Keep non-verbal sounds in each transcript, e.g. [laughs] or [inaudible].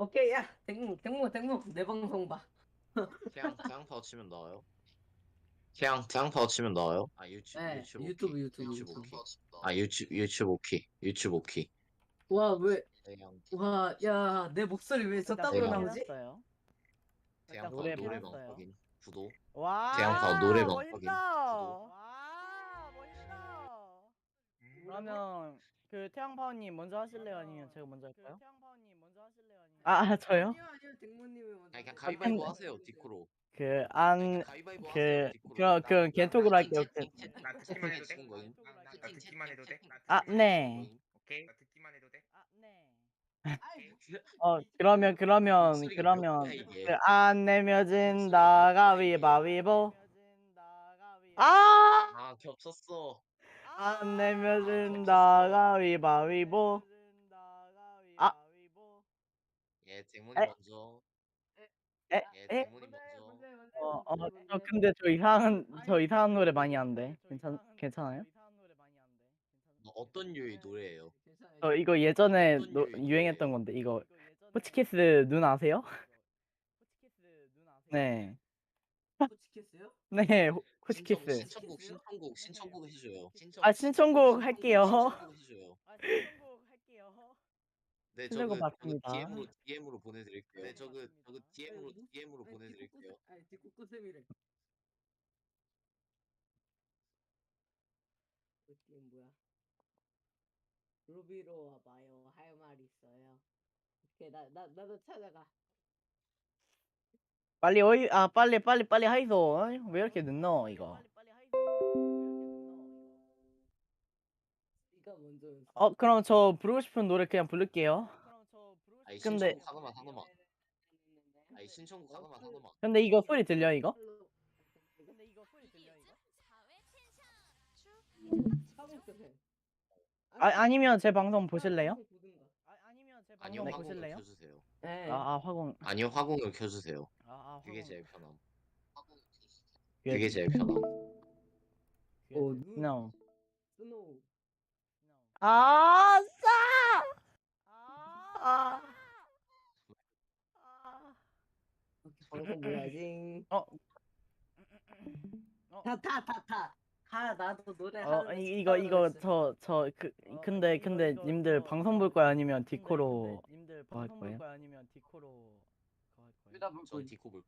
오케이 야 댕무 댕무 댕무 내 방송 봐. 태양 태양파워 치면 나와요? 태양 태양파워 치면 나와요? 아 유튜브 네, 유튜브 유튜브, 오케이. 유튜브, 유튜브 유튜브. 오케이. 아 유튜브 유튜브 오케이 유튜브 오케이 와 왜? 태양 와 야 내 목소리 왜 저따구로 내가- 나오지? 태양파워 노래 노래방 불렀어요. 확인 구독 와. 태양파워 노래방. 확인. 와, 멋있다. 그러면 그 태양파워님 먼저 하실래요, 아니면 제가 먼저 할까요? 아, 아, 저요? 아니요 아니요 댕무님이 먼저. 아니 그냥 해요. 가위바위보 근데- 하세요 디코로 그 안 가위바위보 그 하세요 디코로 그럼 그 개톡으로 할게요. 그- 채팅, 채팅, 나 채팅 듣기만 해도. 나, 나 채팅, 채팅, 해도 돼? 채팅, 나 아, 듣기만 네. 해도 돼? 오케이 나 듣기만 해도 돼? 아, 네. [laughs] 아이, [laughs] 어, 그러면 그러면 목소리가 그러면 몇 개야, 이게? 그 안 내며진다 가위바위보. 아! 아 겹쳤어 안 내며진다 가위바위보. 예 댕문이 에? 먼저 에? 예 에? 댕문이 먼저 어, 어, 저 근데 저 이상한 저 이상한 노래 많이 하는데 괜찮 괜찮아요? 뭐 어떤 류의 노래예요? 괜찮아요. 저 이거 예전에 어떤 노, 유행했던 노래예요? 건데 이거 호치키스 눈 아세요? 네, 호치키스요? 네 호- 신청- 호치키스. 신청곡 신청곡 신청곡 해줘요 신청 아 신청곡 할게요. 신청곡 해줘요 네 신청곡 저그 저그 맞습니다. DM으로 DM으로 보내드릴게요 네 저그 저그 아니, DM으로 디- DM으로 아니, 보내드릴게요 아니 뒷국구쌤이래. 그 게임 뭐야? 로비로 와봐요. 할 말 있어요. 오케이 나나 나도 찾아가. 빨리 어이 아 빨리 빨리 빨리 하이소. 왜 이렇게 늦노 이거? 네가 어 그럼 저 부르고 싶은 노래 그냥 부를게요. 아니 근데- 신청곡 하나만 하나만 아니 신청곡 하나만 하나만 근데 이거 소리 들려 이거? 근데 이거 소리 들려 이거? 사복스해. 아 아니면 제 방송 보실래요? 아니요 방송 화공을 보실래요? 켜주세요 네. 아, 아 화공. 아니요 화공을 켜주세요 아, 아 그게. 제일 편함 예, 그게 제일 편함. No. 스노우. 아 싸. 아. 방송 뭐야지? 어. 다 다 다 다. 다 나도 노래 어 하는 이- 이거 이거 저 저그 근데 근데 님들 방송 볼 거야 아니면 디코로 님들 뭐할 방송 볼 거예요? 거야 아니면 디코로 그거 할 거예요? 전. 디코볼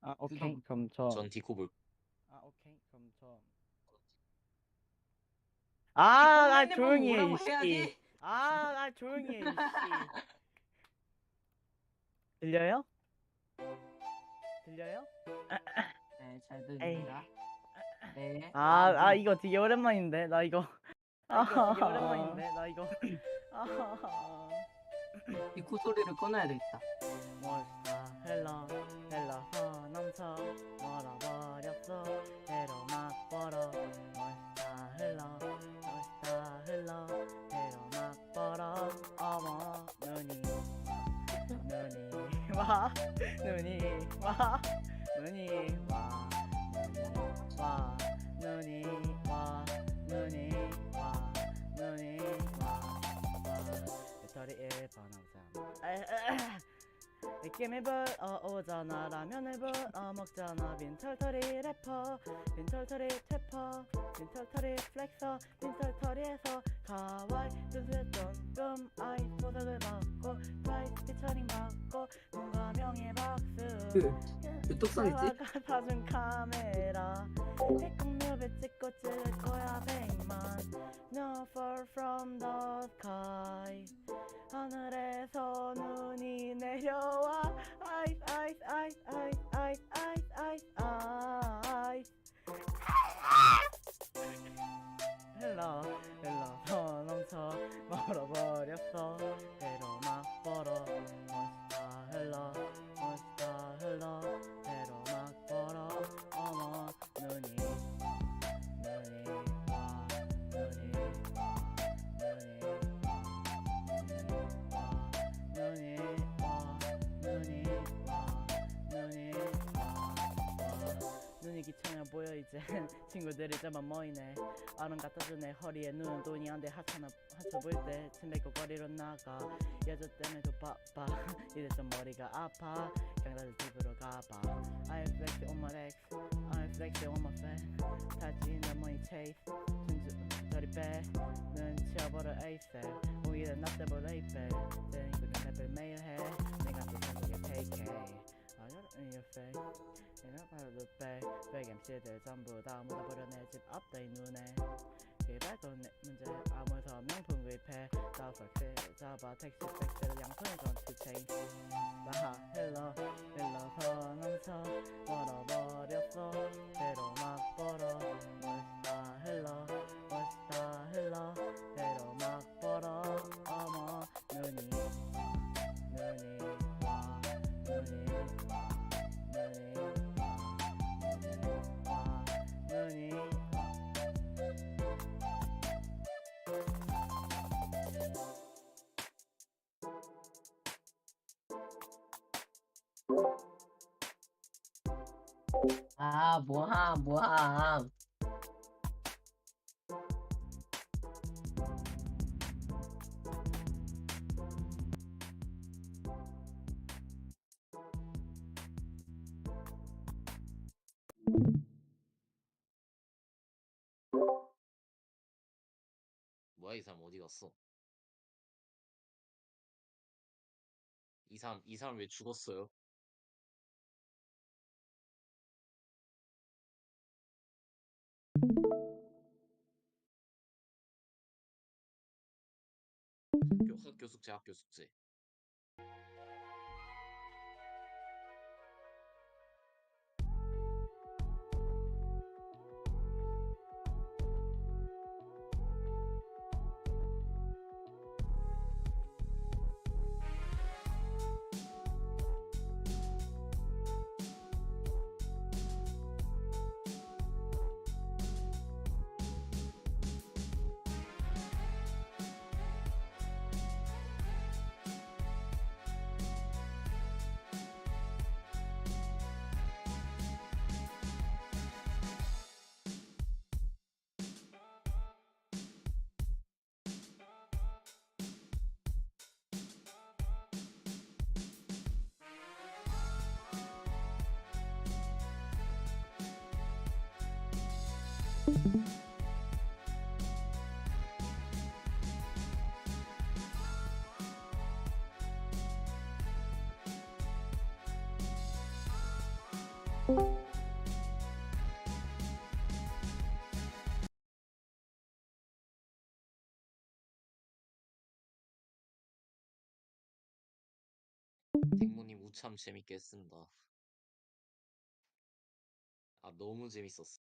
아 오케이 방- 그럼 저 전 디코볼 아 오케이 그럼 저 아, 아 뒷부분에 조용히 해 뭐라고 이씨. 해야지? 아, 아 조용히 해 이씨. [laughs] 들려요? 들려요? 네, 잘 들립니다. 네. 아, 아 이거 되게 오랜만인데 나 이거 아 이거 되게 [laughs] 오랜만인데 나 이거 아 이 코 소리를 꺼놔야 되겠다. 멋있다 헬라 헬라서 넘쳐 멀어버렸어 해로 와. 눈이 와. 눈이 와. 눈이 와. 눈이 와. 눈이 와. 눈이 와. 배터리 1번 항상 느낌이 불어오잖아 라면을 불어 먹잖아 빈털터리 래퍼 빈털터리 태퍼 빈털터리 플렉서 빈털터리에서 가와이 눈을 뜬금 아이 보석을 받고 프라이스 피처링 받고 뭔가 명예 박수. 그 뚝성 있지? 내가 사준 카메라. 핵공묘배 찍고 찍을 거야 백만. No far from the sky 이제 [laughs] 친구들이 저만 모이네 아름 같아서 내 허리에 눈은 돈이 안돼 하찮아 보일 때 침뱉고 거리로 나가. 여자 때문에 더 바빠. [laughs] 이제 좀 머리가 아파. 그냥 다들 집으로 가봐. I flex on my ex I flex on my fan 타지 내 머니 chase. 진주 저리 빼는 치워버려 ASAP 오히려 나 때보다 이빼 때린 그 랩을 매일 해 내가 또 한국에 I got in your face 내가 바로 룩백 백 MC들 전부 다 묻어버려 내집 앞다이 눈에. 내 문제 아무에서 명품 구입해. 다 팩스 잡아 택시 팩스를 양손에 전투 체인 나 힐러 힐러 더 넘쳐 멀어버렸어. 배로 막 벌어. 멋있다 힐러 멋있다 힐러 배로 막 벌어. 어머 눈이 아 뭐함 뭐함 뭐야 이 사람 어디 갔어? 이 사람 이 사람 왜 죽었어요? 학교 학교 숙제 학교 숙제. 댕모님 우참 재밌게 했습니다. 아 너무 재밌었어.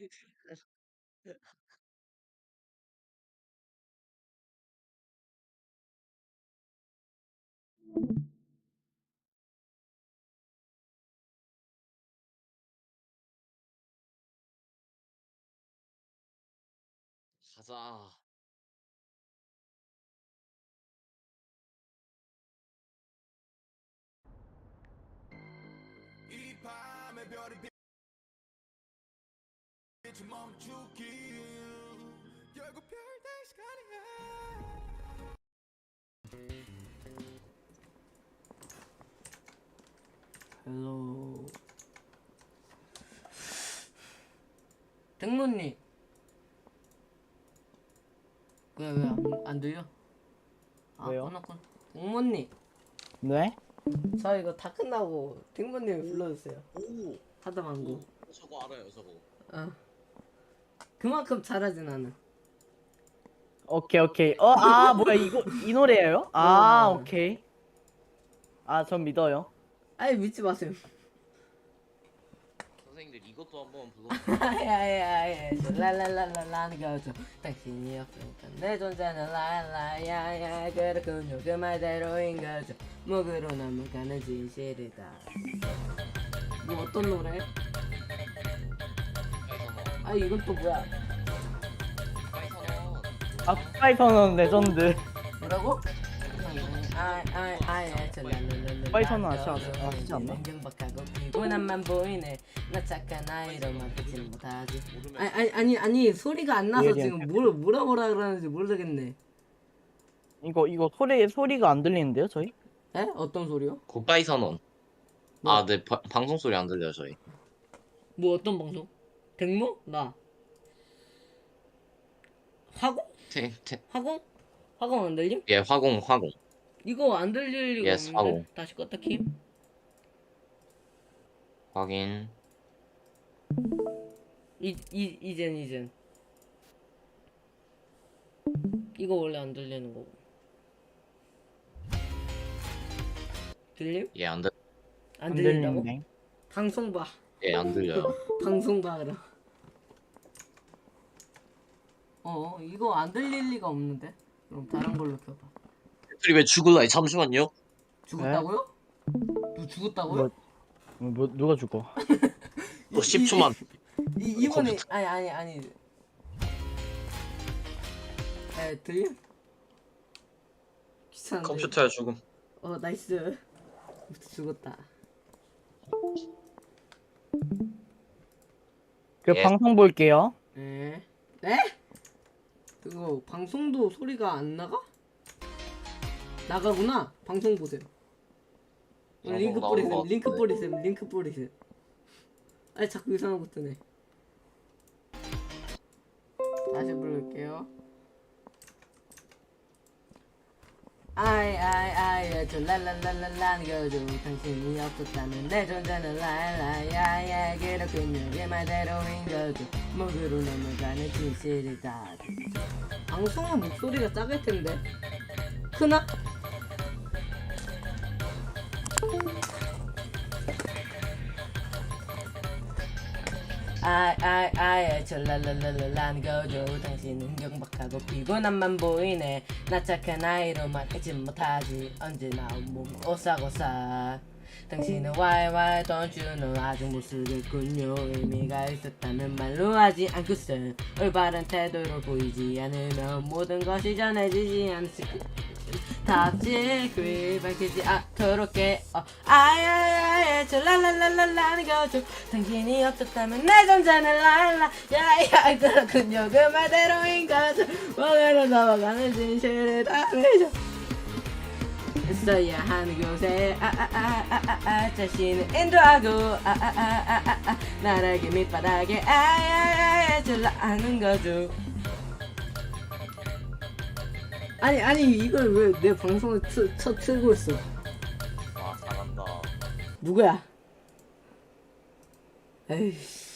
[laughs] 가자. 이 빛이 멈추길 결국 별될 시간이야 헬로 등문님 왜왜안 안 들려? 아, 왜요? 끊었군. 등문님 네? 저 이거 다 끝나고 등문님 불러주세요 오, 하다 망고 저거 알아요 저거. 어. 그만큼 잘하진 않아. 오케이 오케이. 어 아 뭐야 이거 이 노래예요? 아 어. 오케이. 아 전 믿어요. 아예 믿지 마세요. 선생님들 이것도 한번 불러. 아야야야 랄랄랄랄라 거죠. 당신이 없으니까 내 존재는 랄라야야 그렇군요 그 말대로인 거죠. 목으로 넘어가는 진실이다. 뭐 어떤 노래? 아 이건 또 뭐야? 아 파이터는 레전드. 뭐라고? 아아아예 파이터는 아시지 않- 아시지 않나? 피곤함만 보이네 나 착한 아이로만 듣지 못하지 아니 아니 아니 아니 소리가 안 나서 예리한 지금 뭘 뭐라 뭐라 그러는지 모르겠네 이거 이거 소리 소리가 안 들리는데요 저희? 에? 어떤 소리요? 굿바이 선언. 뭐? 아, 네 바- 방송 소리 안 들려요 저희. 뭐 어떤 방송? 백모? 나 화공? 태, 태, 화공? 화공 안 들림? 예, 화공, 화공. 이거 안 들릴 리가 Yes, 없는데 화공. 다시 껐다 킴 확인. 이, 이, 이젠 이젠 이거 원래 안 들리는 거고 들림? 예, 안 들, 안안 들린다고? 방송 봐 예, 안 들려요. [laughs] 방송 봐라 어 이거 안 들릴 리가 없는데 그럼 다른 걸로 켜봐 배터리 왜 죽을라? 잠시만요. 죽었다고요? 누 죽었다고요? 뭐, 뭐 누가 죽어? [laughs] 또 10초만. 이, 이번에 아니 아니 아니 에 들려? 귀찮은데 컴퓨터야 죽음. 어 나이스 죽었다 그 예. 방송 볼게요. 에? 네? 그거 방송도 소리가 안 나가? 나가구나. 방송 보세요. 어, 방송 링크 뿌리셈 것 링크 같은데. 뿌리셈 링크 뿌리셈. 아니 자꾸 이상한 거 뜨네. 다시 부를게요 아이 아이 아이 저 랄랄랄랄라는 거죠 당신이 없었다면 내 존재는 랄라야야 그렇군요 그 말대로인 거죠 목으로 넘어가는 진실이다. 방송은 목소리가 작을 텐데. 크나? 아이 아이 아이 저 랄랄랄랄라는 거죠. 당신은 경박하고 피곤함만 보이네. 나 착한 아이로만 잊지 못하지. 언제나 몸 오싹오싹. 당신은 와이와이 don't you know? 아직 못 쓰겠군요. 의미가 있었다면 말로 하지 않고서 올바른 태도로 보이지 않으면 모든 것이 전해지지 않을 답지 그 밝히지 않도록 해 어, 아야야야 저 랄랄랄랄라는 거죠 당신이 없었다면 내 존재는 랄라 야야 그렇군요 그 말대로인 거죠 원래로 넘어가는 진실을 다르죠 있어야 하는 곳에 아아아아아 자신을 인도하고 아아아아아 나락의 밑바닥에 아야야야 졸라하는 거죠 아니 아니 이걸 왜 내 방송에 트, 쳐 틀고 있어? 아, 잘한다. 누구야? 에이씨.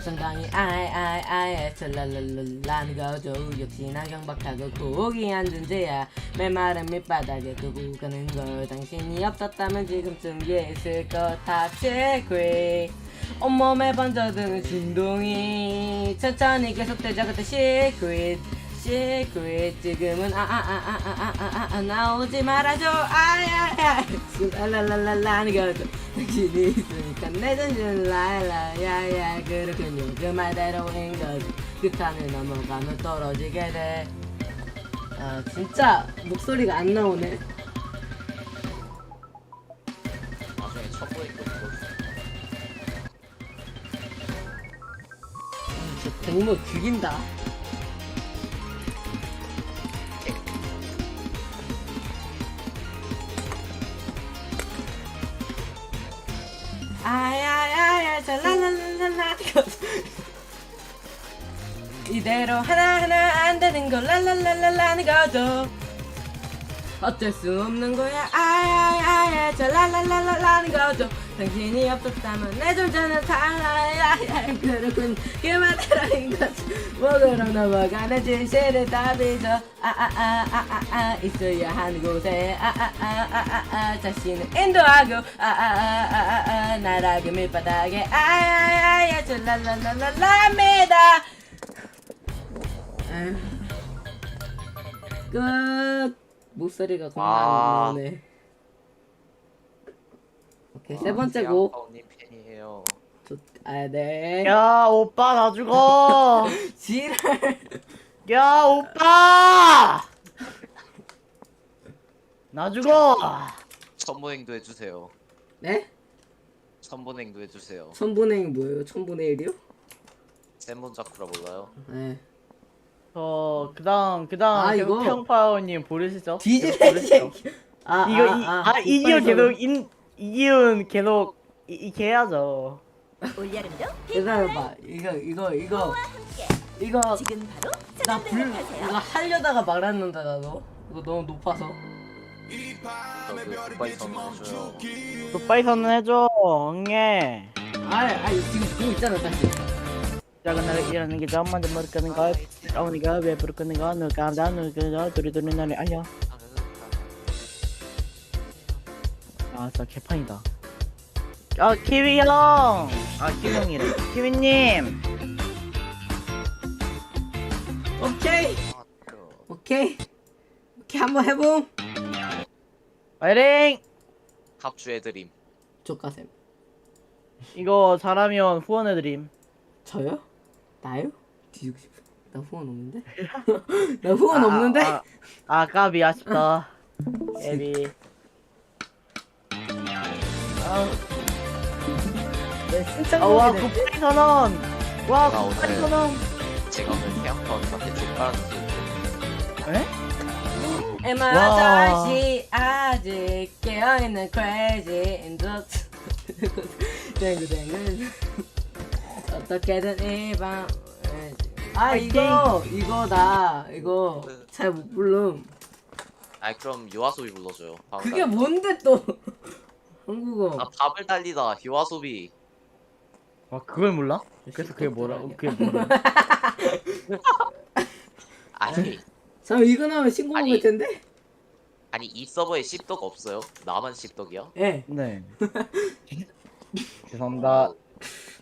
상당히 아이 아이 아이 찰랄랄랄라는 거죠. 역시나 경박하고 고귀한 존재야. 메마른 밑바닥에 두고 가는 걸. 당신이 없었다면 지금쯤 있을 것. 탑시크릿 온몸에 번져드는 진동이 천천히 계속되자 그때 시크릿 시크릿 지금은 아아아아아아 나오지 말아줘. 아야야 랄랄랄랄라는 거죠 당신이 있으니까 내 정신 랄라야야 그렇군요 그 말대로인 거죠 그 칸을 넘어가면 떨어지게 돼. 아, 진짜 목소리가 안 나오네. 나중에 첫 브레이 백모 죽인다. 아야야야 잘랄랄랄라 [laughs] 이대로 하나하나 안 되는 걸 랄랄랄랄라는 거죠. 어쩔 수 없는 거야. 아야야야 잘랄랄랄라는 거죠 당신이 없었다면 내 존재는 달라야 그렇군 그만해라는 것이 목으로 넘어가는 진실을 다 빚어 아아아아아아 있어야 하는 곳에 아아아아아 자신을 인도하고 아아아아아 나락의 밀바닥에 아야야야 랄랄랄랄랍니다 끝 목소리가 겁나 아. 안 나오네 오케이 세 번째 곡님 팬이에요. 아네 야 오빠 나 죽어 [laughs] 지랄 야 오빠 나 죽어 천문행도 해주세요. 네? 천문행도 해주세요. 천분의 일 뭐예요? 천분의 1이요? 센본자쿠라 몰라요? 네저 그다음 그다음 아, 이거. 태영파워님 부르시죠? 계속 뒤지네 부르시죠. 아, 이거 이, 아, 아, 오빠에서- 계속 인 이기훈 계속 이, 이렇게 해야죠. 올여름도 기다려봐 이거 이거 이거 이거 지금 바로 나불 이거 하려다가 말았는데 나도. 이거 너무 높아서. 굿바이 선언 굿바이 선언 해줘 엉해 아이 아이 지금 보고 있잖아 다시. 작은 날 일하는 게 잠만도 못 끄는 거 어머니가 왜 부르는 거 누가 나 누가 둘이 둘이 나를 알려 아 진짜 개판이다. 아 키위 형 아 키위 형이래. 키위님! 오케이. 오케이. 오케이 한번 해봄. 파이팅! 합주해드림. 조카쌤 이거 잘하면 후원해드림. 저요? 나요? 뒤지고 싶어 나 후원 없는데? [laughs] 나 후원 아, 없는데? 아, 아, 아 까비 아쉽다. [laughs] 에비 네, 진짜 아, 와 모르겠네. 굿바이 선언. 와나 오늘- 선언. 제가 오늘 태양파원한테 뒷바라지 에? 에마다시 아직 깨어있는 crazy in the [laughs] 댕글댕글 어떻게든 이밤 아 이거 이거다. 이거 잘못 부름. 아니 그럼 유아소비 불러줘요. 그게 뭔데 또 한국어 아 밥을 달리다 유아소비. 아 그걸 몰라? 그래서 그게 뭐라 그게 뭐라 [laughs] 아니 잠 이거 나오면 신고 먹을 아니. 텐데? 아니 이 서버에 씹덕 없어요? 나만 씹덕이야? 예 네 [laughs] 죄송합니다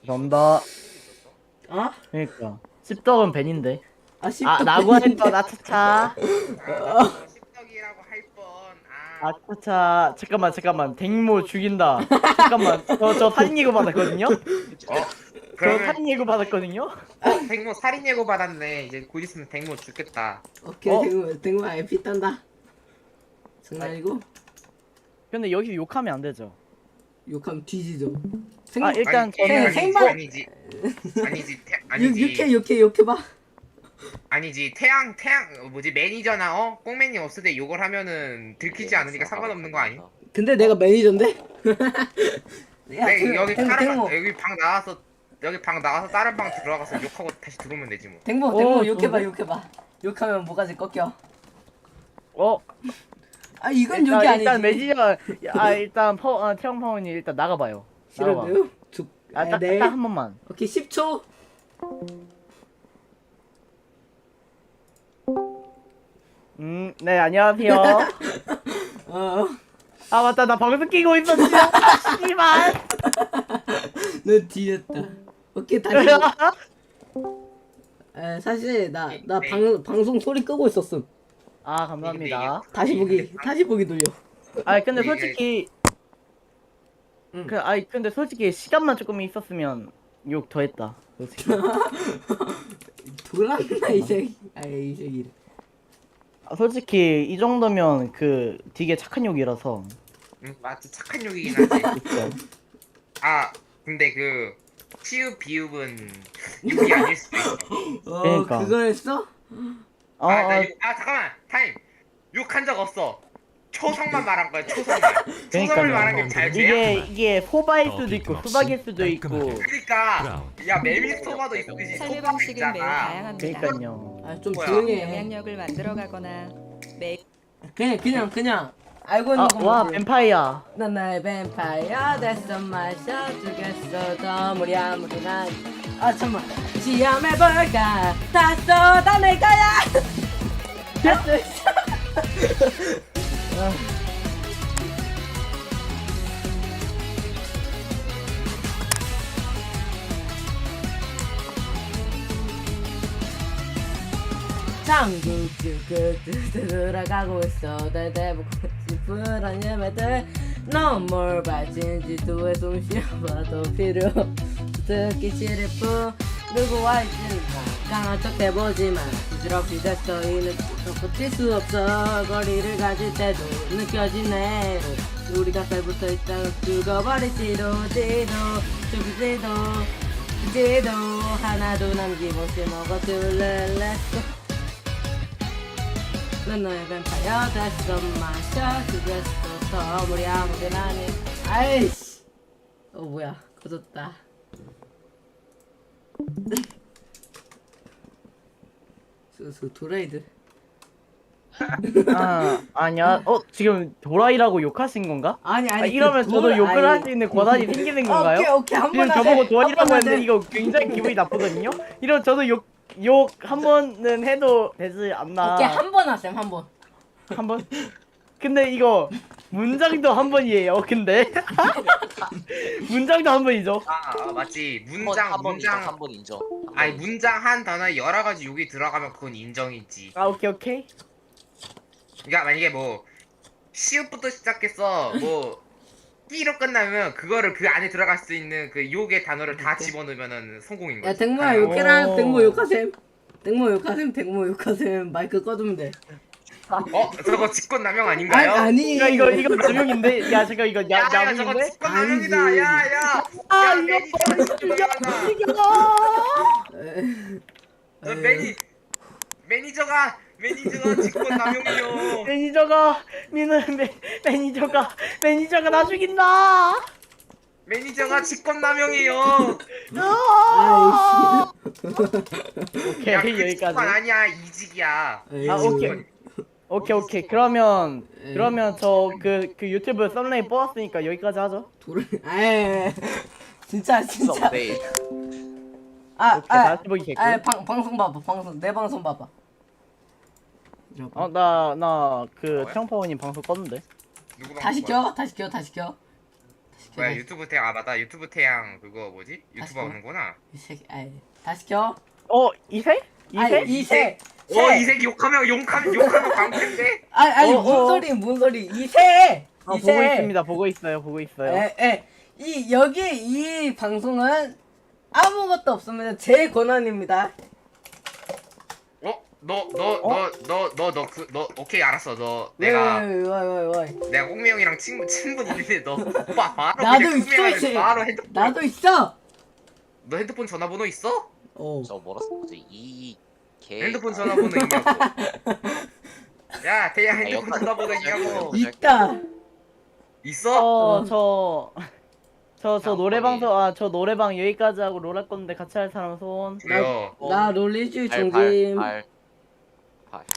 죄송합니다 아? 그러니까 씹덕은 벤인데 아 씹덕 아 나고 했던 아차차 십덕이라고 할 뻔. 아, 아차차 잠깐만 잠깐만 댕모 죽인다 잠깐만 저 저 살인 예고 받았거든요 저 그러면 살인 예고 받았거든요 댕모 살인 예고 받았네. 이제 곧 있으면 댕모 죽겠다. 오케이 어? 댕구 댕구 IP 딴다 장난 아니고 근데 여기서 욕하면 안 되죠 욕하면 뒤지죠 생... 아 일단 아니, 저는 생방- 아니지. 아니지. 태, 아니지. 욕해 욕해 욕해 봐 아니지. 태양 태양 어, 뭐지 매니저나 어 꽁맨이 없을 때 욕을 하면은 들키지 않으니까 상관없는 거 아니? 근데 내가 매니저인데? [laughs] 야, 네, 댕- 여기 댕- 사람 댕모, 여기 방 나와서 여기 방 나와서 다른 방 들어가서 욕하고 다시 들어오면 되지 뭐. 댕모, 오, 댕모 욕해봐, 좋은데? 욕해봐. 욕하면 뭐가지 꺾여. 어 아, 이건 일단, 욕이 아니지. 일단 매니저 아 일단 퍼 어, 태영 파원이 일단 나가봐요 나가봐. 싫은데요? 죽. 아, 아, 딱, 네. 딱한 번만 오케이, 10초. 음 네 안녕하세요 [laughs] 어, 아 맞다 나 방송 끼고 있었지 씨발 [laughs] 너 뒤졌다. 오케이, 다시. 에, 사실 나, 나 네. 방, 방송 소리 끄고 있었음. 아 감사합니다 다시 보기, 다시 보기 돌려. 아 근데 솔직히 응. 그 아니 근데 솔직히 시간만 조금 있었으면 욕 더 했다 솔직히 [laughs] 돌았나, 이 새끼. 아, 이 새끼. 아, 솔직히 이 정도면 그 되게 착한 욕이라서 응, 맞지 착한 욕이긴 하지. [laughs] 그쵸 아 근데 그 치읍 비읍은 욕이 아닐 수도 있어. [laughs] 어, 그러니까. 그걸 했어? 어, 아, 나 어, 욕, 아 잠깐만 타임 욕한 적 없어. 초성만 말한 거야 초성만. 초성을 그러니까요. 말한 게잘 이게 돼야. 이게 소바일 수도 있고 수박일 수도 있고 그러니까 야 메밀소바도 있듯이 삶의 소바가 방식은 매우 있잖아. 다양합니다. 그러니까요 아, 좀 뭐야? 조용히 해. 영향력을 만들어가거나 매 그냥, 그냥, 그냥. 알고 있는 아, 거 와? 뱀파이어 난 나의 뱀파이어 됐어 마셔주겠어 더 무리 아무리 난아 잠만 시험해볼까 다 쏟아낼 거야 [laughs] 할수 있어 [laughs] [laughs] 장국주 끝에 들어가고 있어. 대대보고 싶은 예매들 너뭘 발진지 두에 숨 쉬어봐도 필요 듣기 싫을 뿐 누구와 있든 강한 척 해보지만 부질없이 됐어. 이는 버틸 수 없어. 거리를 가질 때도 느껴지네. 우리가 살 붙어 있다가 죽어버릴지도 지도 죽을지도 지도 하나도 남김없이 먹어둘래? 렛츠고 넌 너의 뱀파이어 됐어 마셔. 죽였어 더 무리 아무데나 아니 아이씨. 어 뭐야. 꺼졌다. 수수 [laughs] 도라이들. 아 아니야. 어 지금 도라이라고 욕하신 건가? 아니 아니 아, 이러면 그 저도 돌- 욕을 아니. 할수 있는 권한이 생기는 [laughs] 건가요? 오케이. 오케이 지금 한번 저보고 도라이라고 했는데 이거 굉장히 기분이 나쁘거든요? 이러면 저도 욕 욕 한 번은 해도 되지 않나 오케이 한 번 하셈 한 번 한 번? 근데 이거 문장도 한 번이에요. 근데 [laughs] 문장도 한 번이죠. 아, 아 맞지 한 번, 문장 한번 인정, 문장 한번 인정. 한 아니 번. 문장 한 단어에 여러 가지 욕이 들어가면 그건 인정이지 아 오케이 오케이. 그러니까 만약에 뭐 시옷부터 시작해서 뭐 끼로 끝나면 그거를 그 안에 들어갈 수 있는 그 욕의 단어를 다 집어넣으면은 성공인 거지 야 댕모야 가능. 욕해라 오. 댕모 욕하셈 댕모 욕하셈 댕모 욕하셈 마이크 꺼두면 돼 어 저거 직권 남용 아니 아닌가요? 아니 야 이거 이거 남용인데. 야 잠깐 이거 야 야, 야 저거 남용인데. 직권 남용이다 아니지. 야 야 아 야, 이거 매니저 직권남용이다 에, 너 에. 매니 매니저가 매니저가 직권 남용이요 [laughs] 매니저가 민은 매, 매니저가 매니저가 나 죽인다. 매니저가 직권 남용이요 아! [laughs] 오케이 야, 그 여기까지. 직권 아니야 이직이야 에이. 아 오케이 오케이 오케이 그러면 에이. 그러면 저 그 그 유튜브 썸네일 뽑았으니까 여기까지 하죠. 돌 에, 진짜 진짜 네. 아, 오케이 아, 다시 보기 개꿀. 아, 방, 방송 봐봐, 방송, 내 방송 봐봐. 이러봐. 어나 나 그 뭐야? 태영파워님 방송 껐는데. 누구 다시 켜, 다시 켜, 다시 켜. 다시 켜. 뭐야 다시- 유튜브 태양 아 맞다 유튜브 태양 그거 뭐지 유튜브 켜. 하는구나 이 새끼, 아이, 다시 켜. 어 이세? 이세? 아니, 이세. 오 이색 욕하면 욕하면 욕하면 광팬데 아니, 아니, 어, 뭔 어. 소리, 뭔 소리. 이세. 어, 이세. 보고 있습니다. 보고 있어요. 보고 있어요. 에, 에, 이 여기 이 방송은 아무것도 없습니다. 제 권한입니다. 어? 너너 너 너 너 너 그 너 오케이 알았어 너 왜, 내가 왜, 왜, 왜, 왜, 왜. 내가 공미 형이랑 친구 친분 있는데 너 오빠 [laughs] 바로 나도 그냥 있어, 공미한테 이제. 바로 핸드폰 나도 있어. 너 핸드폰 전화번호 있어? 어. 저 뭐라 썼지? 이 개. 핸드폰 전화번호 있냐고 [laughs] 야 태양 핸드폰 여기까지 전화번호 있냐고 있다. 있어? 어, 저, 저, 저 자, 노래방, 거기. 아, 저 노래방 여기까지 하고 롤할 건데 같이 할 사람 손. 왜요? 나 롤리지 발, 중김. 발, 발. 발.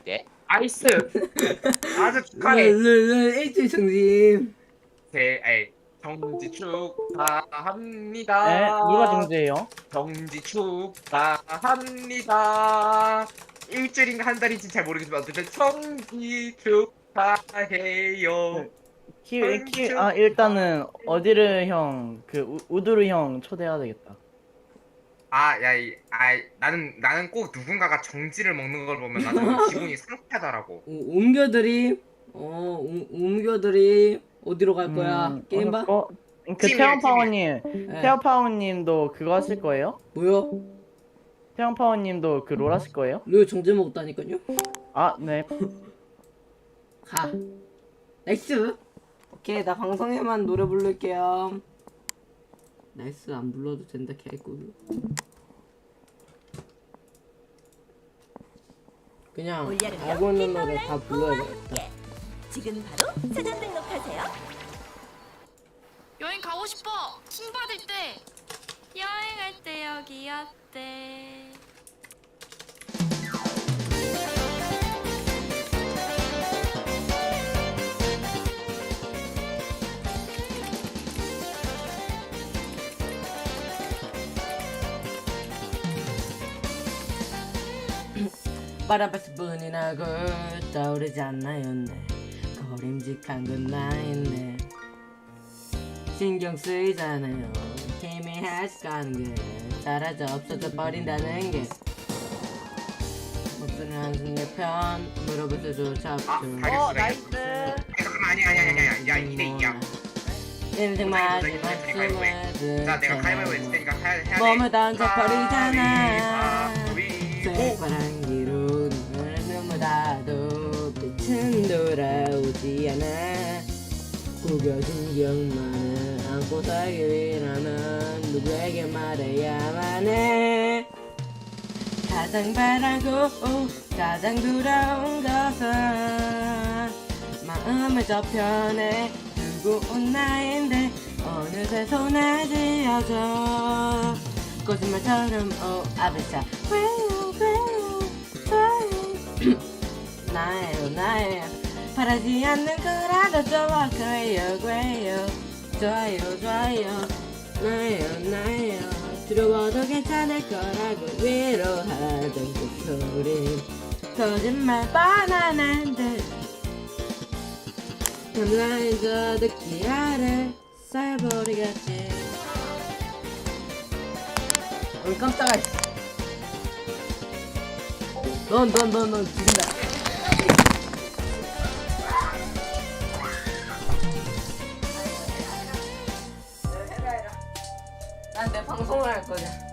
네? 아이스 [laughs] 아주 축하해 일주일 중심. 대 에이 정지 축하합니다 네, 누가 정지예요? 정지 축하합니다. 일주일인가 한 달인지 잘 모르겠지만 어쨌든 정지 축하해요. 네. 키, 키, 아, 일단은 어디를 형, 그 우- 우드르 형 초대해야 되겠다. 아, 야, 이, 아, 나는 나는 꼭 누군가가 정지를 먹는 걸 보면 나는 [laughs] 기분이 상쾌하더라고. 오- 옮겨드림. 어, 오- 옮겨드림. 어디로 갈 거야? 음, 게임 봐? 어, 그 팀이에요, 태양파워님, 네. 태양파워님도 그거 하실 거예요? 뭐요? 태양파워님도 그 롤 하실 거예요? 롤 정제 먹었다니까요? 아, 네. 가. 나이스. 오케이, 나 방송에만 노래 부를게요. 나이스 안 불러도 된다 개꿀. 그냥? 알고 있는 노래 다 불러야겠다. 지금 바로 사전 등록하세요. 여행 가고 싶어. 킹 받을 때. 여행할 때 여기 어때? 바라봤을 뿐이라고 떠오르지 않나요? 네. 거림직한 건 나인데 신경 쓰이잖아요. 희미하지 가는 게 사라져 없어져 버린다는 게. 목소리 한숨 내 편 물어볼 수조차 아 없죠 어 나이스. 잠깐만 아니 아니 아니 아니 아니 야 2대 2야. 인생 마지막 자 숨을 내가 가위바위보 했을 테니까 해야 돼. 몸을 던져 버리잖아. 가위바위보. 새파랑기로 눈을 눈물 빛은 돌아오지 않아. 구겨진 기억만을 안고 살기 위라면 누구에게 말해야만 해. 가장 바라고 가장 두려운 것은 마음을 저편에 두고 온 나인데 어느새 손에 쥐어져 거짓말처럼 오 아베샤 왜요 왜요 나예요 나예요. 바라지 않는 거라도 좋아 그래요 그래요. 좋아요 좋아요. 나예요 나예요. 두려워도 괜찮을 거라고 위로하던 그 소리. 거짓말 뻔하는데. 탐라에서 듣기 아래 쌀버리겠지. 어 깜짝아. 넌넌넌넌 죽인다 난 내 방송을 할 거야